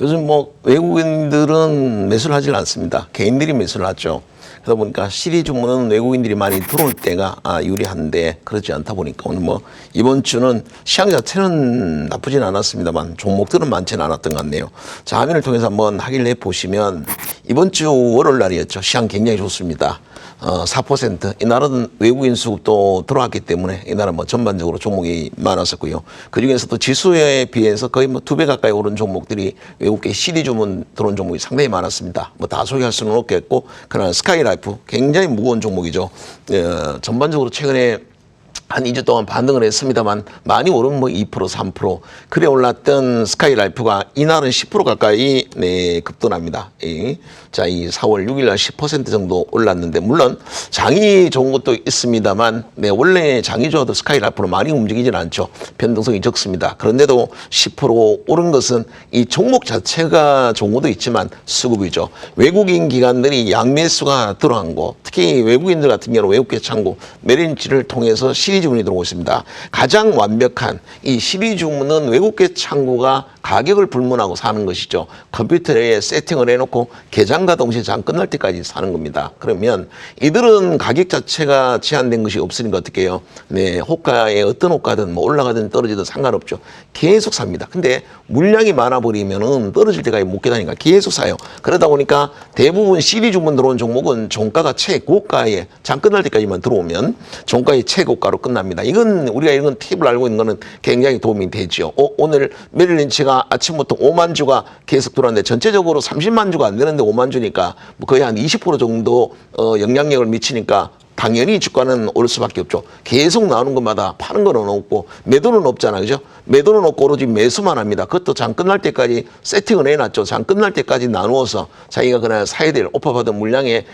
요즘 뭐 외국인들은 매수를 하질 않습니다. 개인들이 매수를 하죠. 그러다 보니까 시리 주문은 외국인들이 많이 들어올 때가 아, 유리한데 그렇지 않다 보니까 오늘 뭐 이번 주는 시장 자체는 나쁘진 않았습니다만 종목들은 많지는 않았던 것 같네요. 자, 화면을 통해서 한번 확인을 해 보시면 이번 주 월요일 날이었죠. 시장 굉장히 좋습니다. 어, 4% 이 날은 외국인 수급도 들어왔기 때문에 이 날은 뭐 전반적으로 종목이 많았었고요. 그 중에서도 지수에 비해서 거의 뭐 두 배 가까이 오른 종목들이 외국계 CD 주문 들어온 종목이 상당히 많았습니다. 뭐 다 소개할 수는 없겠고 그러나 스카이라이프 굉장히 무거운 종목이죠. 어, 전반적으로 최근에 한 2주 동안 반등을 했습니다만 많이 오르면 뭐 2% 3% 그래 올랐던 스카이라이프가 이날은 10% 가까이 네, 급등합니다. 예. 자, 이 4월 6일 날 10% 정도 올랐는데 물론 장이 좋은 것도 있습니다만 네, 원래 장이 좋아도 스카이라이프는 많이 움직이진 않죠. 변동성이 적습니다. 그런데도 10% 오른 것은 이 종목 자체가 좋은 것도 있지만 수급이죠. 외국인 기관들이 양매수가 들어간 거 특히 외국인들 같은 경우는 외국계 창구 메린지를 통해서 시리 주문이 들어오고 있습니다. 가장 완벽한 이 시리 주문은 외국계 창구가 가격을 불문하고 사는 것이죠. 컴퓨터에 세팅을 해놓고 계장과 동시에 장 끝날 때까지 사는 겁니다. 그러면 이들은 가격 자체가 제한된 것이 없으니까 어떻게 해요? 네, 호가에 어떤 호가든 뭐 올라가든 떨어지든 상관없죠. 계속 삽니다. 근데 물량이 많아 버리면은 떨어질 때까지 못 기다니까 계속 사요. 그러다 보니까 대부분 시리 주문 들어온 종목은 종가가 최고가에 장 끝날 때까지만 들어오면 종가의 최고가로 끝납니다. 이건 우리가 이런 팁을 알고 있는 거는 굉장히 도움이 되죠. 어, 오늘 메릴린치가 아침부터 5만 주가 계속 들어왔는데 전체적으로 30만 주가 안 되는데 5만 주니까 뭐 거의 한 20% 정도 어, 영향력을 미치니까 당연히 주가는 오를 수밖에 없죠. 계속 나오는 것마다 파는 거는 없고 매도는 없잖아요. 그죠? 매도는 없고 오로지 매수만 합니다. 그것도 장 끝날 때까지 세팅을 해놨죠. 장 끝날 때까지 나누어서 자기가 그날 사야 될 오퍼받은 물량을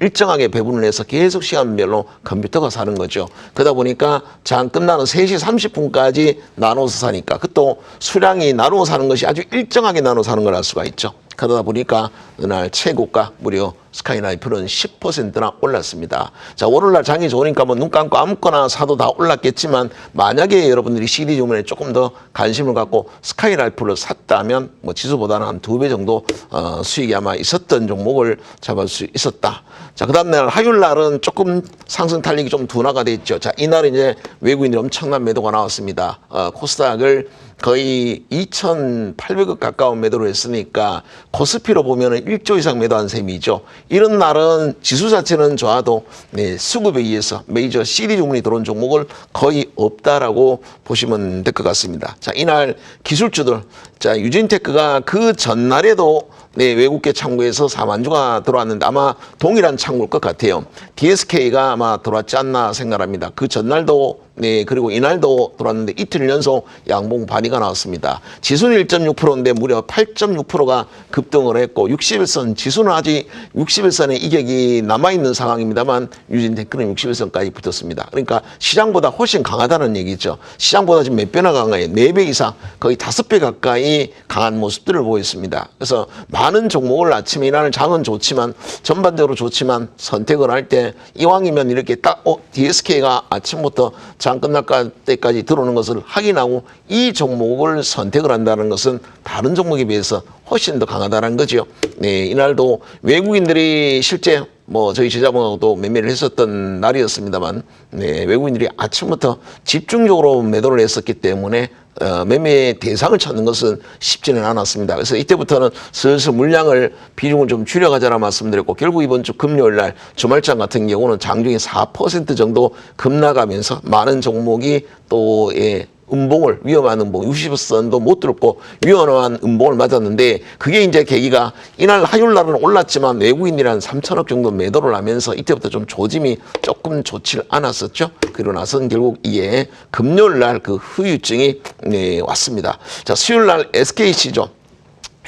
일정하게 배분을 해서 계속 시간별로 컴퓨터가 사는 거죠. 그러다 보니까 장 끝나는 3시 30분까지 나눠서 사니까 그것도 수량이 나누어 사는 것이 아주 일정하게 나눠 사는 걸 알 수가 있죠. 그러다 보니까 그날 최고가 무려 스카이라이프는 10%나 올랐습니다. 자, 월요일날 장이 좋으니까 뭐 눈 감고 아무거나 사도 다 올랐겠지만 만약에 여러분들이 CD 주문에 조금 더 관심을 갖고 스카이라이프를 샀다면 뭐 지수보다는 한 두 배 정도 어, 수익이 아마 있었던 종목을 잡을 수 있었다. 자, 그 다음날 화요일 날은 조금 상승 탄력이 좀 둔화가 됐죠. 자, 이날 이제 외국인들이 엄청난 매도가 나왔습니다. 어, 코스닥을 거의 2,800억 가까운 매도를 했으니까 코스피로 보면 은 1조 이상 매도한 셈이죠. 이런 날은 지수 자체는 좋아도 네, 수급에 의해서 메이저 CD 주문이 들어온 종목을 거의 없다라고 보시면 될 것 같습니다. 자, 이날 기술주들, 자, 유진테크가 그 전날에도 네, 외국계 창구에서 4만 주가 들어왔는데 아마 동일한 창구일 것 같아요. DSK가 아마 들어왔지 않나 생각합니다. 그 전날도 네, 그리고 이날도 들어왔는데 이틀 연속 양봉 발휘가 나왔습니다. 지수는 1.6%인데 무려 8.6%가 급등을 했고 61선 지수는 아직 61선의 이격이 남아있는 상황입니다만 유진 테크는 61선까지 붙었습니다. 그러니까 시장보다 훨씬 강하다는 얘기죠. 시장보다 지금 몇 배나 강해요. 4배 이상 거의 5배 가까이 강한 모습들을 보였습니다. 그래서 많은 종목을 아침에 일하는 장은 좋지만 전반적으로 좋지만 선택을 할 때 이왕이면 이렇게 딱 어, DSK가 아침부터 장 끝날 때까지 들어오는 것을 확인하고 이 종목을 선택을 한다는 것은 다른 종목에 비해서 훨씬 더 강하다는 거죠. 네, 이날도 외국인들이 실제 뭐 저희 제자분하고도 매매를 했었던 날이었습니다만 네, 외국인들이 아침부터 집중적으로 매도를 했었기 때문에 어, 매매 대상을 찾는 것은 쉽지는 않았습니다. 그래서 이때부터는 슬슬 물량을 비중을 좀 줄여가자라 말씀드렸고 결국 이번 주 금요일 날 주말장 같은 경우는 장중에 4% 정도 급나가면서 많은 종목이 또 예, 음봉을 위험한 음봉 60선도 못 들었고 위험한 음봉을 맞았는데 그게 이제 계기가 이날 화요일 날은 올랐지만 외국인이란 한 3천억 정도 매도를 하면서 이때부터 좀 조짐이 조금 좋지 않았었죠. 그리고 나서는 결국 이에 금요일 날 그 후유증이 네, 왔습니다. 자 수요일 날 SKC죠.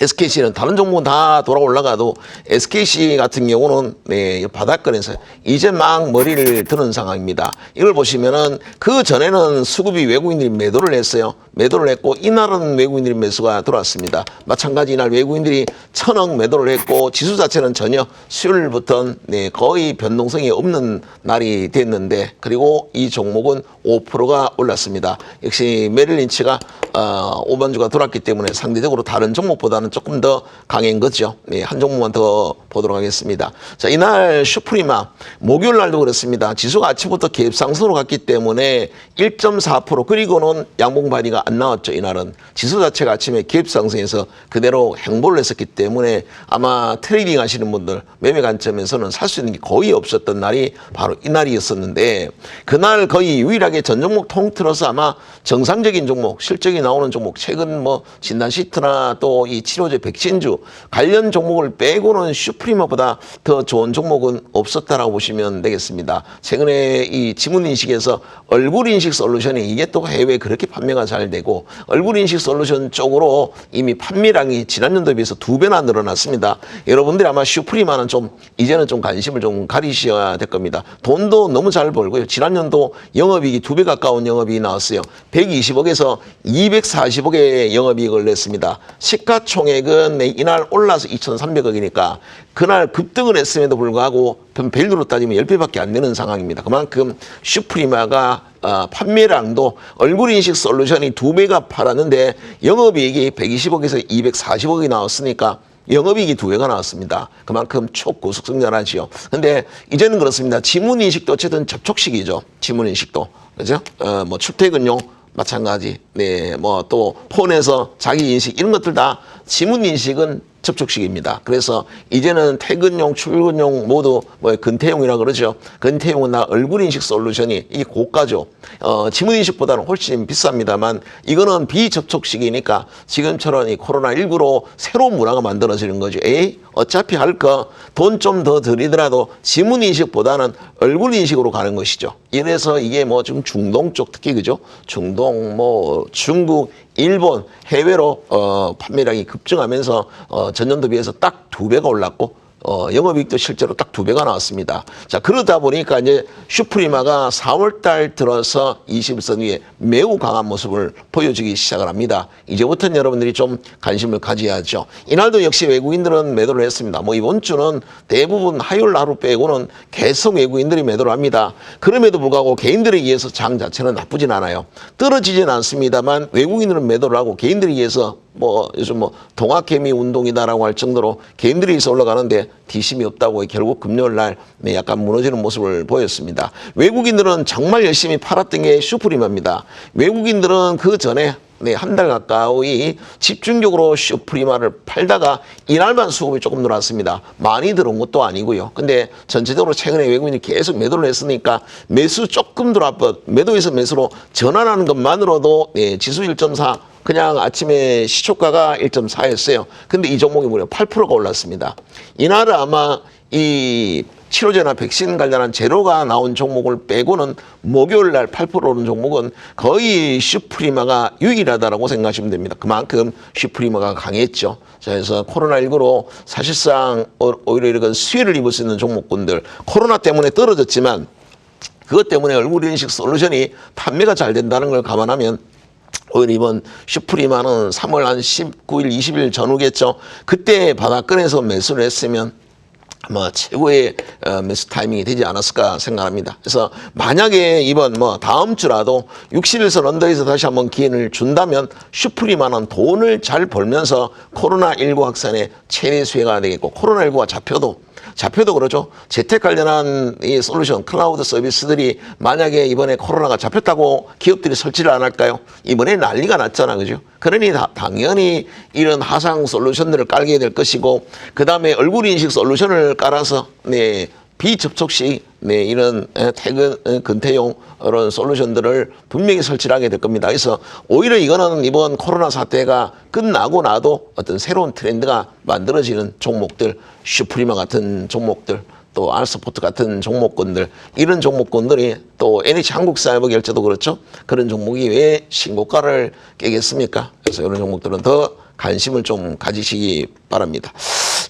SKC는 다른 종목은 다 돌아 올라가도 SKC 같은 경우는 네, 바닥권에서 이제 막 머리를 드는 상황입니다. 이걸 보시면은 그 전에는 수급이 외국인들이 매도를 했어요. 매도를 했고 이날은 외국인들이 매수가 들어왔습니다. 마찬가지 이날 외국인들이 천억 매도를 했고 지수 자체는 전혀 수요일부터 네, 거의 변동성이 없는 날이 됐는데 그리고 이 종목은 5%가 올랐습니다. 역시 메릴린치가 어, 오반주가 돌았기 때문에 상대적으로 다른 종목보다는 조금 더 강한 거죠. 네, 한 종목만 더 보도록 하겠습니다. 자, 이날 슈프리마 목요일 날도 그렇습니다. 지수가 아침부터 갭상승으로 갔기 때문에 1.4% 그리고는 양봉 발이가 안 나왔죠. 이날은 지수 자체가 아침에 갭상승해서 그대로 행보를 했었기 때문에 아마 트레이딩 하시는 분들 매매 관점에서는 살 수 있는 게 거의 없었던 날이 바로 이날이었었는데 그날 거의 유일하게 전 종목 통틀어서 아마 정상적인 종목, 실적이 나오는 종목, 최근 뭐 진단 시트나 또 이 치료제 백신주 관련 종목을 빼고는 슈프 리마보다 더 좋은 종목은 없었다라고 보시면 되겠습니다. 최근에 이 지문 인식에서 얼굴 인식 솔루션이 이게 또 해외 그렇게 판매가 잘 되고 얼굴 인식 솔루션 쪽으로 이미 판매량이 지난년도에 비해서 두 배나 늘어났습니다. 여러분들이 아마 슈프리마는 좀 이제는 좀 관심을 좀 가리셔야 될 겁니다. 돈도 너무 잘 벌고요. 지난년도 영업이익이 두 배 가까운 영업이익이 나왔어요. 120억에서 240억의 영업이익을 냈습니다. 시가총액은 네, 이날 올라서 2,300억이니까 그날 급등을 했음에도 불구하고 벨류로 따지면 10배밖에 안 되는 상황입니다. 그만큼 슈프리마가 어, 판매량도 얼굴 인식 솔루션이 두 배가 팔았는데 영업이익이 120억에서 240억이 나왔으니까 영업이익이 두 배가 나왔습니다. 그만큼 초고속 성장하지요. 근데 이제는 그렇습니다. 지문 인식도 어쨌든 접촉식이죠. 지문 인식도. 그죠? 어, 뭐 출퇴근용 마찬가지. 네, 뭐 또 폰에서 자기 인식 이런 것들 다 지문 인식은 접촉식입니다. 그래서 이제는 퇴근용, 출근용 모두 뭐 근태용이라 그러죠. 근태용이나 얼굴 인식 솔루션이 이게 고가죠. 어, 지문 인식보다는 훨씬 비쌉니다만 이거는 비접촉식이니까 지금처럼 이 코로나 19로 새로운 문화가 만들어지는 거죠. 에이, 어차피 할 거 돈 좀 더 들이더라도 지문 인식보다는 얼굴 인식으로 가는 것이죠. 이래서 이게 뭐좀 중동 쪽 특히 그죠? 중동 뭐 중국 일본 해외로 어, 판매량이 급증하면서 어, 전년도 비해서 딱 두 배가 올랐고 어, 영업이익도 실제로 딱 두 배가 나왔습니다. 자, 그러다 보니까 이제 슈프리마가 4월 달 들어서 20선 위에 매우 강한 모습을 보여주기 시작을 합니다. 이제부터는 여러분들이 좀 관심을 가져야죠. 이날도 역시 외국인들은 매도를 했습니다. 뭐 이번 주는 대부분 화요일 하루 빼고는 계속 외국인들이 매도를 합니다. 그럼에도 불구하고 개인들에 의해서 장 자체는 나쁘진 않아요. 떨어지진 않습니다만 외국인들은 매도를 하고 개인들에 의해서 뭐 요즘 뭐 동학개미 운동이다라고 할 정도로 개인들이 있어 올라가는데 뒷심이 없다고 결국 금요일 날 네, 약간 무너지는 모습을 보였습니다. 외국인들은 정말 열심히 팔았던 게 슈프리마입니다. 외국인들은 그 전에 네, 한 달 가까이 집중적으로 슈프리마를 팔다가 이날만 수급이 조금 늘었습니다. 많이 들어온 것도 아니고요. 근데 전체적으로 최근에 외국인이 계속 매도를 했으니까 매수 조금 들어왔, 매도에서 매수로 전환하는 것만으로도 네, 지수 1.4 그냥 아침에 시초가가 1.4였어요. 근데 이 종목이 무려 8%가 올랐습니다. 이날은 아마 이 치료제나 백신 관련한 재료가 나온 종목을 빼고는 목요일 날 8% 오른 종목은 거의 슈프리마가 유일하다라고 생각하시면 됩니다. 그만큼 슈프리마가 강했죠. 자, 그래서 코로나19로 사실상 오- 오히려 이런 수혜를 입을 수 있는 종목군들 코로나 때문에 떨어졌지만 그것 때문에 얼굴 인식 솔루션이 판매가 잘 된다는 걸 감안하면 이번 슈프리마는 3월 한 19일, 20일 전후겠죠. 그때 바닥권에서 매수를 했으면 아마 최고의 어, 매수 타이밍이 되지 않았을까 생각합니다. 그래서 만약에 이번 뭐 다음 주라도 60일선 언더에서 다시 한번 기회를 준다면 슈프리마는 돈을 잘 벌면서 코로나19 확산의 최대 수혜가 되겠고 코로나19가 잡혀도 잡혀도 그러죠. 재택 관련한 이 솔루션 클라우드 서비스들이 만약에 이번에 코로나가 잡혔다고 기업들이 설치를 안 할까요? 이번에 난리가 났잖아, 그죠? 그러니 다- 당연히 이런 하상 솔루션들을 깔게 될 것이고 그 다음에 얼굴 인식 솔루션을 깔아서 네. 비접촉식 네, 이런 에, 퇴근 에, 근태용 이런 솔루션들을 분명히 설치를 하게 될 겁니다. 그래서 오히려 이거는 이번 코로나 사태가 끝나고 나도 어떤 새로운 트렌드가 만들어지는 종목들, 슈프리마 같은 종목들, 또 알스포트 같은 종목군들 이런 종목군들이 또 NH 한국사회보결제도 그렇죠. 그런 종목이 왜 신고가를 깨겠습니까? 그래서 이런 종목들은 더 관심을 좀 가지시기 바랍니다.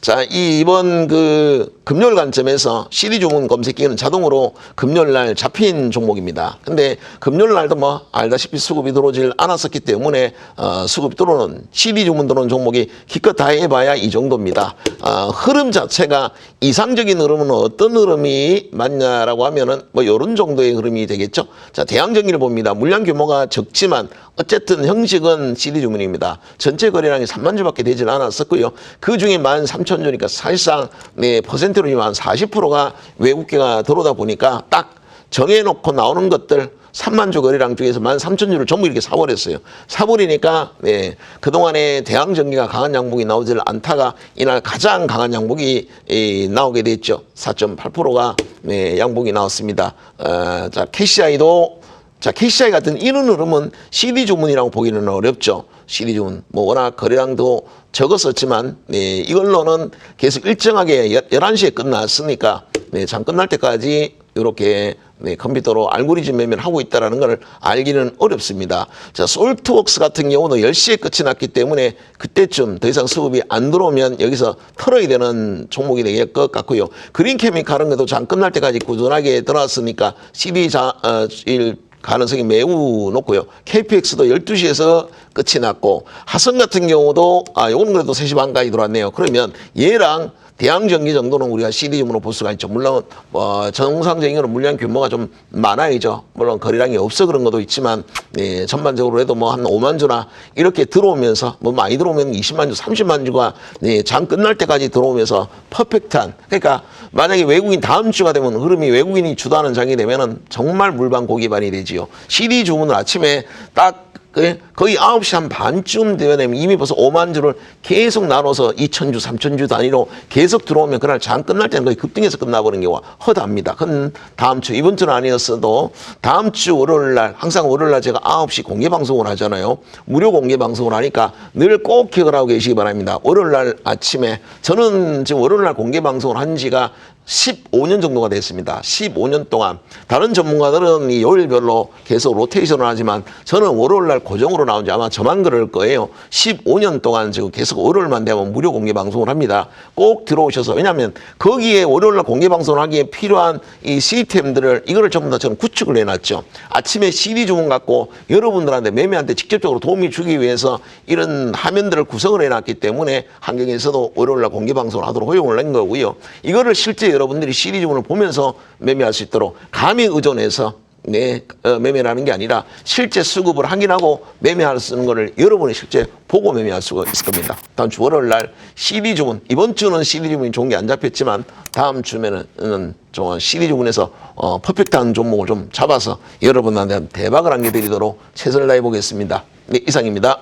자, 이 이번 그 금요일 관점에서 CD 주문 검색기는 자동으로 금요일 날 잡힌 종목입니다. 근데 금요일 날도 뭐 알다시피 수급이 들어오질 않았었기 때문에 어, 수급이 들어오는 CD 주문 들어오는 종목이 기껏 다 해봐야 이 정도입니다. 어, 흐름 자체가 이상적인 흐름은 어떤 흐름이 맞냐라고 하면은 뭐 이런 정도의 흐름이 되겠죠. 자, 대항전기를 봅니다. 물량 규모가 적지만 어쨌든 형식은 CD 주문입니다. 전체 거래량이 3만 주밖에 되질 않았었고요. 그 중에 1만 3천 주니까 사실상 네, 퍼센트로 한 40%가 외국계가 들어오다 보니까 딱 정해놓고 나오는 것들 3만 주 거래량 중에서 1만 3천 주를 전부 이렇게 사버렸어요. 사버리니까 네, 그동안에 대항 전기가 강한 양봉이 나오질 않다가 이날 가장 강한 양봉이 이, 나오게 됐죠. 4.8%가 네, 양봉이 나왔습니다. 어, 자, KCI도 자, KCI 같은 이런 흐름은 CD 주문이라고 보기는 어렵죠. CD 주문. 뭐 워낙 거래량도 적었었지만 네, 이걸로는 계속 일정하게 11시에 끝났으니까 네, 장 끝날 때까지 이렇게 네, 컴퓨터로 알고리즘 매매를 하고 있다는 걸 알기는 어렵습니다. 자, 솔트웍스 같은 경우는 10시에 끝이 났기 때문에 그때쯤 더 이상 수급이 안 들어오면 여기서 털어야 되는 종목이 될 것 같고요. 그린 케미칼은 그래도 장 끝날 때까지 꾸준하게 들어왔으니까 CD 자, 어, 일 가능성이 매우 높고요. KPX도 12시에서 끝이 났고 하성 같은 경우도 아 요거는 그래도 3시 반까지 들어왔네요. 그러면 얘랑 대항 전기 정도는 우리가 CD음으로 볼 수가 있죠. 물론 어, 정상적인 물량 규모가 좀 많아야죠. 물론 거래량이 없어 그런 것도 있지만 예, 전반적으로 해도 뭐 한 5만 주나 이렇게 들어오면서 뭐 많이 들어오면 20만 주, 30만 주가 예, 장 끝날 때까지 들어오면서 퍼펙트한 그러니까 만약에 외국인 다음 주가 되면 흐름이 외국인이 주도하는 장이 되면은 정말 물방 고기반이 되지요. CD 주문을 아침에 딱그 거의 9시 한 반쯤 되면 이미 벌써 5만 주를 계속 나눠서 2천 주, 3천 주 단위로 계속 들어오면 그날 장 끝날 때는 거의 급등해서 끝나버리는 경우가 허다합니다. 그건 다음 주, 이번 주는 아니었어도 다음 주 월요일 날, 항상 월요일 날 제가 9시 공개 방송을 하잖아요. 무료 공개 방송을 하니까 늘 꼭 기억을 하고 계시기 바랍니다. 월요일 날 아침에 저는 지금 월요일 날 공개 방송을 한 지가 15년 정도가 됐습니다. 15년 동안 다른 전문가들은 이 요일별로 계속 로테이션을 하지만 저는 월요일 날 고정으로 나온 지 아마 저만 그럴 거예요. 15년 동안 지금 계속 월요일만 되면 무료 공개 방송을 합니다. 꼭 들어오셔서 왜냐하면 거기에 월요일 날 공개 방송을 하기에 필요한 이 시스템들을 이거를 전부 다 저는 구축을 해놨죠. 아침에 CD 주문 갖고 여러분들한테 매매한테 직접적으로 도움이 주기 위해서 이런 화면들을 구성을 해놨기 때문에 환경에서도 월요일 날 공개 방송을 하도록 허용을 낸 거고요. 이거를 실제 여러분들이 주문을 보면서 매매할 수 있도록 감에 의존해서 네, 어, 매매라는 게 아니라 실제 수급을 확인하고 매매할 수 있는 거를 여러분이 실제 보고 매매할 수가 있을 겁니다. 다음 주 월요일 날 주문, 이번 주는 주문이 좋은 게 안 잡혔지만 다음 주면은 좀 CD 주문에서 어, 퍼펙트한 종목을 좀 잡아서 여러분한테 대박을 안겨드리도록 최선을 다해 보겠습니다. 네, 이상입니다.